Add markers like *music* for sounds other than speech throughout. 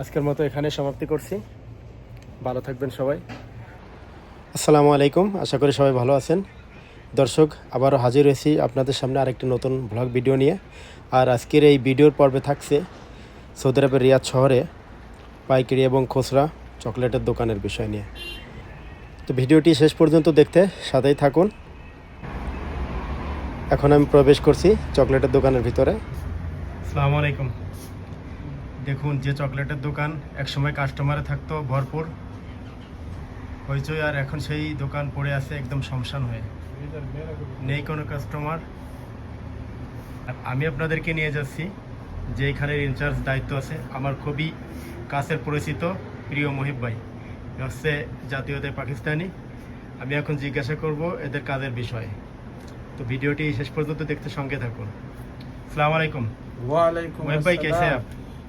আজকের মতো এখানে সমাপ্তি করছি। ভালো থাকবেন সবাই। আসসালামু আলাইকুম আশা করি সবাই ভালো আছেন। দর্শক আবারও হাজির হয়েছি আপনাদের সামনে আরেকটি নতুন ব্লগ ভিডিও নিয়ে। আর আজকের এই ভিডিওর পর্বে থাকছে সৌদি আরবের রিয়াদ শহরে পাইকারি এবং খুচরা চকলেটের দোকানের বিষয় নিয়ে। তো ভিডিওটি শেষ পর্যন্ত দেখতে সাথেই থাকুন। এখন আমি প্রবেশ করছি চকলেটের দোকানের ভিতরে। আসসালামু আলাইকুম। দেখুন যে চকলেটের দোকান একসময় কাস্টমারে থাকতো ভরপুর। হইচই আর এখন সেই দোকান পড়ে আছে একদম শমশান হয়ে। নেই কোনো কাস্টমার আমি আপনাদেরকে নিয়ে যাচ্ছি যে এখানের ইনচার্জ দায়িত্ব আছে। আমার খুবই কাছের পরিচিত প্রিয় মহিব ভাই। হচ্ছে জাতীয়তে পাকিস্তানি। আমি এখন জিজ্ঞাসা করব এদের কাজের বিষয়ে। তো ভিডিওটি শেষ পর্যন্ত দেখতে সঙ্গে থাকুন। আসসালামু আলাইকুম। ওয়ালাইকুম ভাই কেসে আপ?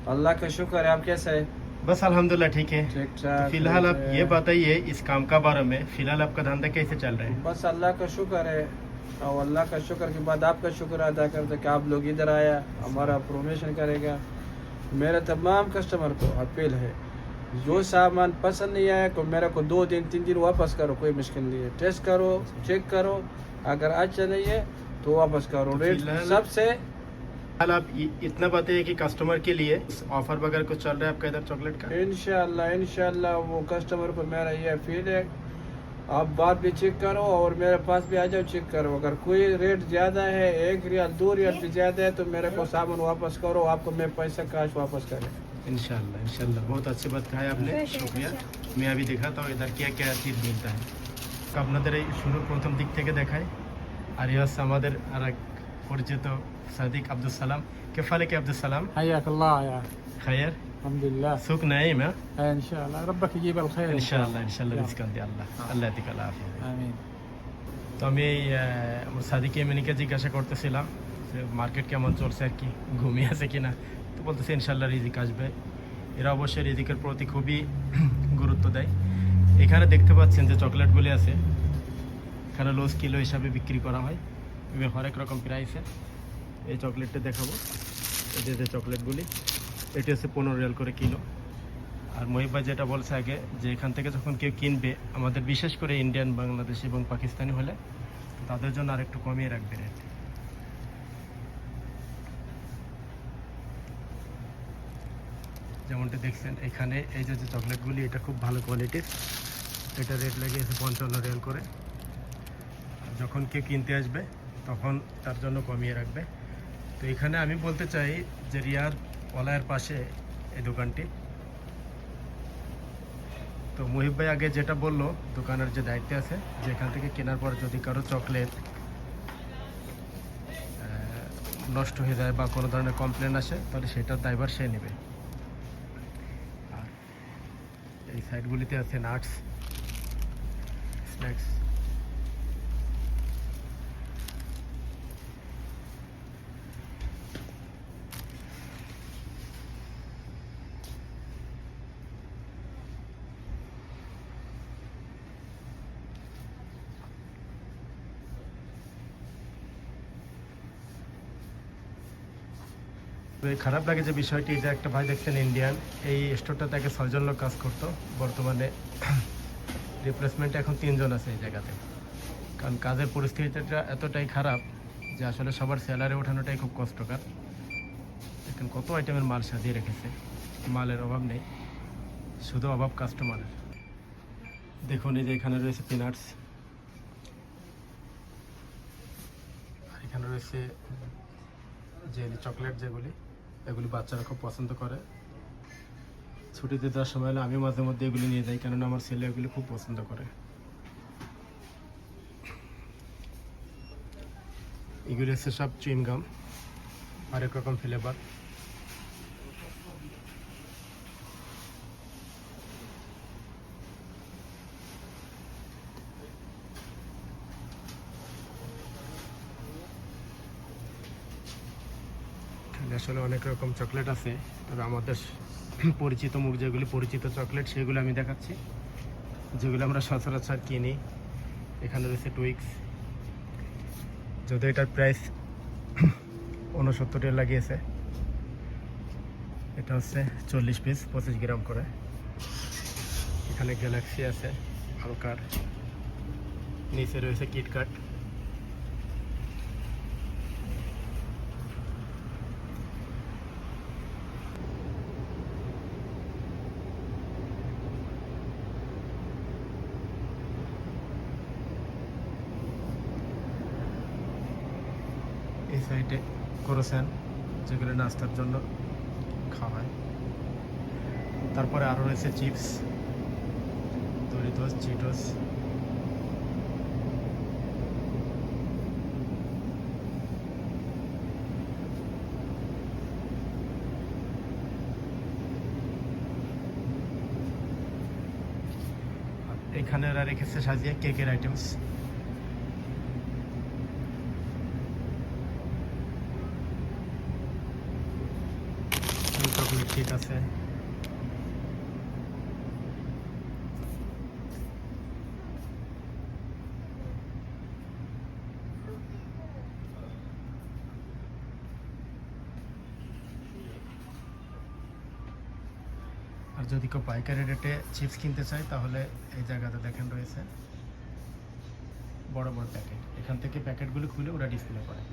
अल्लाह का शुक्र है आप कैसे हैं? बस अल्हम्दुलिल्लाह ठीक है। ठीक तो ठाक फ़िलहाल आप है। ये बताइए इस काम का बारे में फ़िलहाल आपका धंधा कैसे चल रहा है? बस अल्लाह का शुक्र है और अल्लाह का शुक्र के बाद आपका शुक्र अदा करते कि आप लोग इधर आया हमारा प्रमोशन करेगा। मेरे तमाम कस्टमर को अपील है जो सामान पसंद नहीं आया तो मेरे को दो दिन तीन दिन वापस करो कोई मुश्किल नहीं है। टेस्ट करो चेक करो अगर अच्छा नहीं है तो वापस करो। तो रेट सबसे फिलहाल आप इ- इतना बताइए कि कस्टमर के लिए ऑफर वगैरह कुछ चल रहा है आपका इधर चॉकलेट का इंशाल्लाह इंशाल्लाह वो कस्टमर को मेरा ये फील है आप बात भी चेक करो और मेरे पास भी आ जाओ चेक करो अगर कोई रेट ज़्यादा है एक रियाल दो रियाल भी ज़्यादा है तो मेरे को सामान वापस करो आपको मैं पैसा कैश वापस करें इंशाल्लाह इंशाल्लाह बहुत अच्छी बात कहा है आपने शुक्रिया मैं अभी दिखाता हूँ इधर क्या क्या चीज़ मिलता है তো আপনাদের এই শুরুর প্রথম দিক থেকে দেখাই আর এই হচ্ছে আমাদের আর এক পরিচিত সাদিক আব্দুল সালাম কেফালে কে আব্দুল সালাম حياك الله يا খায়ের الحمد لله সুখ নাইম হ্যাঁ ان شاء الله ربك يجيب الخير ইনশাআল্লাহ ইনশাআল্লাহ يلا. রিজকান দিয়ে আল্লাহ আল্লাহ দিকে আল্লাহ হাফিজ امين তো আমি এই আহ, আমার সাদিকে এমনিকে জিজ্ঞাসা করতেছিলাম যে মার্কেট কেমন চলছে আর কি ঘুমিয়ে আছে কিনা তো বলতেছে ইনশাল্লাহ রিজিক আসবে এরা অবশ্যই রিজিকের প্রতি খুবই *clears throat* গুরুত্ব দেয় এখানে দেখতে পাচ্ছেন যে চকলেটগুলি আছে এখানে লোস কিলো হিসাবে বিক্রি করা হয় এবং হরেক রকম প্রাইসে এই চকলেটটা দেখাবো। এই যে যে চকলেটগুলি এটি হচ্ছে পনেরো রিয়াল করে কিলো। আর মহিব যেটা বলছে আগে, যে এখান থেকে যখন কেউ কিনবে, আমাদের বিশেষ করে ইন্ডিয়ান বাংলাদেশ এবং পাকিস্তানি হলে, তাদের জন্য আরেকটু কমিয়ে রাখবে রেট যেমনটি দেখছেন, এখানে এই যে যে চকলেটগুলি এটা খুব ভালো কোয়ালিটির এটা রেট লাগিয়েছে পঞ্চান্ন রিয়াল করে। যখন কেউ কিনতে আসবে তখন তার জন্য কমিয়ে রাখবে। তো এখানে আমি বলতে চাই যে রিয়ার ওলায়ের পাশে এই দোকানটি। তো মুহিব ভাই আগে যেটা বলল, দোকানের যে দায়িত্বে আছে, যে এখান থেকে কেনার পর যদি কারও চকলেট নষ্ট হয়ে যায় বা কোনো ধরনের কমপ্লেন আসে, তাহলে সেটার দায়ভার সে নেবে। আর এই সাইডগুলিতে আছে নাটস স্ন্যাক্স খারাপ লাগে যে বিষয়টি যে একটা ভাই দেখছেন ইন্ডিয়ান এই স্টোরটাতে আগে ছয়জন লোক কাজ করতো। বর্তমানে রিপ্লেসমেন্টে এখন তিনজন আছে এই জায়গাতে। কারণ কাজের পরিস্থিতিটা এতটাই খারাপ যে আসলে সবার স্যালারি ওঠানোটাই খুব কষ্টকর। দেখেন কত আইটেমের মাল সাজিয়ে রেখেছে। মালের অভাব নেই। শুধু অভাব কাস্টমারের দেখুন এই যে এখানে রয়েছে পিনাটস আর এখানে রয়েছে যে চকলেট যেগুলি এগুলি বাচ্চারা খুব পছন্দ করে। ছুটিতে দেওয়ার সময় হলে আমি মাঝে মধ্যে এগুলি নিয়ে যাই, কেননা আমার ছেলে এগুলি খুব পছন্দ করে। এগুলি হচ্ছে সব চুইংগাম আরেক রকম ফ্লেভার এখানে আসলে অনেক রকম চকলেট আছে। তবে আমাদের পরিচিত মুখ যেগুলি পরিচিত চকলেট সেগুলো আমি দেখাচ্ছি। যেগুলো আমরা সচরাচর কিনি। এখানে রয়েছে টুইক্স যদিও এটার প্রাইস উনসত্তর টাকা লাগিয়েছে। এটা হচ্ছে চল্লিশ পিস পঁচিশ গ্রাম করে। এখানে গ্যালাক্সি আছে হালকার নিচে রয়েছে কিটকাট এই সাইডে করেছেন, যেগুলো নাস্তার জন্য খাওয়া হয় তারপরে আরও রয়েছে চিপস দরিতোস চিটোস। এখানে রেখেছে সাজিয়ে কেকের আইটেমস কেক আছে। আর যদি কেউ পাইকারি রেটে চিপস কিনতে চায়, তাহলে এই জায়গাতে দেখেন রয়েছে। বড় বড় প্যাকেট এখান থেকে প্যাকেটগুলো খুলে ওরা ডিসপ্লে করে।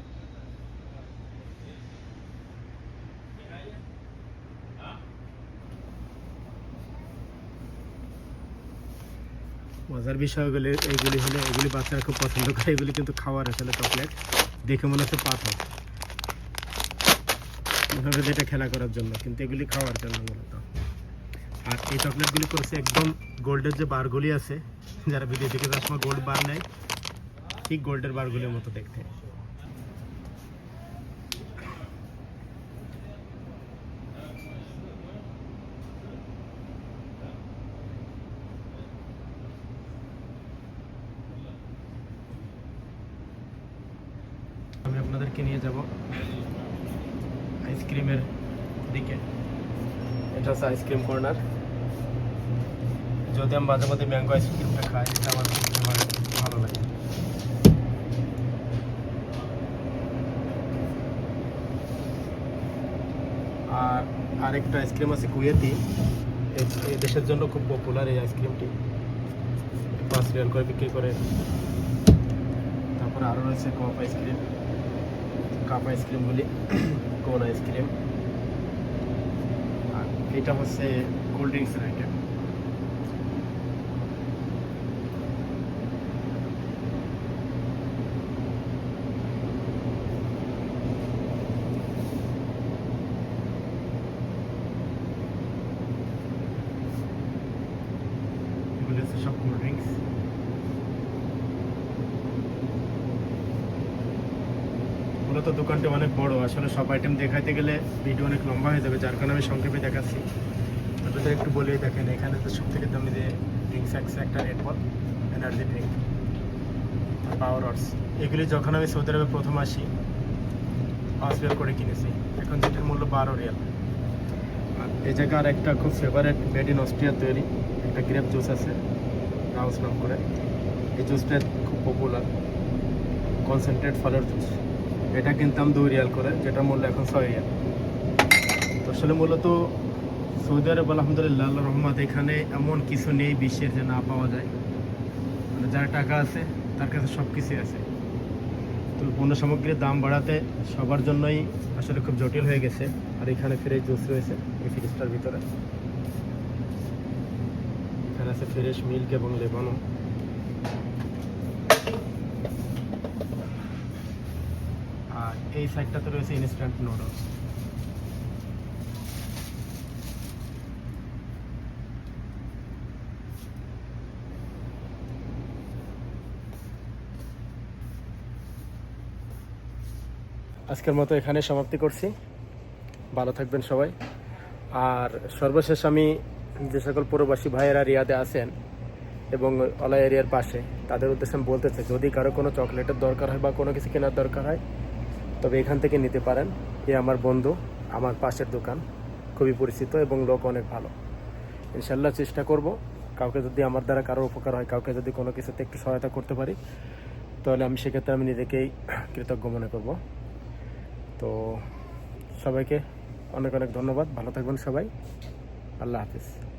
মজার বিষয়গুলি এইগুলি হলে, এগুলি বাচ্চারা খুব পছন্দ করে, এগুলি কিন্তু খাওয়ার আসলে চকলেট দেখে মনে হচ্ছে পাথর। যেটা খেলা করার জন্য, কিন্তু এগুলি খাওয়ার জন্য মূলত। আর এই চকলেটগুলি করেছে একদম গোল্ডের যে বারগুলি আছে, যারা ভিডিও থেকে যাওয়ার সময় গোল্ড বার নেয়, ঠিক গোল্ডের বারগুলির মতো দেখতে। আমি আপনাদেরকে নিয়ে যাব আইসক্রিমের দিকে। এটা হচ্ছে আইসক্রিম কর্নার। যদি আমি মাঝে মাঝে ম্যাঙ্গো আইসক্রিমটা খাই, এটা আমার ভালো লাগে। আর আরেকটা আইসক্রিম আছে কুয়েতি। এ- এ দেশের জন্য খুব পপুলার এই আইসক্রিমটি। পাঁচ রিয়াল করে বিক্রি করে। তারপরে আরও রয়েছে কপ আইসক্রিম। কাপ আইসক্রিম বলি কোন আইসক্রিম? এটা হচ্ছে কোল্ড ড্রিঙ্কসের আইটেম এগুলো হচ্ছে সব কোল্ড ড্রিঙ্কস মূলত দোকানটা অনেক বড়। আসলে সব আইটেম দেখাইতে গেলে ভিডিও অনেক লম্বা হয়ে যাবে, যার কারণে আমি সংক্ষেপে দেখাচ্ছি। আপনাদের একটু বলেই দেখেন, এখানে তো সব থেকে দামি যে ড্রিঙ্কস আছে, একটা Red Bull energy drink power অর্স এগুলি যখন আমি সৌদি আরবে প্রথম আসি, পাঁচ রিয়াল করে কিনেছি। এখন যেটার মূল্য বারো রিয়াল আর এই জায়গার একটা খুব ফেভারেট মেড ইন অস্ট্রিয়ার তৈরি, একটা গ্রেপ জুস আছে রাউস নাম করে। এই জুসটা খুব পপুলার কনসেন্ট্রেট ফলের জুস এটা কিনতাম দুই রিয়াল করে, যেটা মূল্য এখন ছয় রিয়াল। তো আসলে মূলত সৌদি আরব, আলহামদুলিল্লাহ আল্লাহ রহমত এখানে এমন কিছু নেই বিশ্বের যে না পাওয়া যায়। মানে যার টাকা আছে, তার কাছে সব কিছুই আছে। তো পণ্য সামগ্রীর দাম বাড়াতে সবার জন্যই আসলে খুব জটিল হয়ে গেছে, আর এখানে ফ্রেশ জুস রয়েছে, এই ফ্রিজটার ভিতরে। এখানে আছে ফ্রেশ মিল্ক এবং লেবনও আর এই সাইডটাতে রয়েছে ইনস্ট্যান্ট নুডলস আজকের মতো এখানে সমাপ্তি করছি। ভালো থাকবেন সবাই। আর সর্বশেষ আমি যে সকল প্রবাসী ভাইয়েরা রিয়াদে আছেন এবং অলা এরিয়ার পাশে, তাদের উদ্দেশ্যে আমি বলতে চাই, যদি কারও কোনো চকলেটের দরকার হয় বা কোনো কিছু কেনার দরকার হয় তবে এখান থেকে নিতে পারেন। এ আমার বন্ধু, আমার পাশের দোকান। খুবই পরিচিত এবং লোক অনেক ভালো। ইনশাল্লাহ চেষ্টা করব। কাউকে যদি আমার দ্বারা কারও উপকার হয়, কাউকে যদি কোনো কিছুতে একটু সহায়তা করতে পারি, তাহলে আমি সেক্ষেত্রে আমি নিজেকেই কৃতজ্ঞ মনে করব। তো সবাইকে অনেক অনেক ধন্যবাদ। ভালো থাকবেন সবাই। আল্লাহ হাফিজ।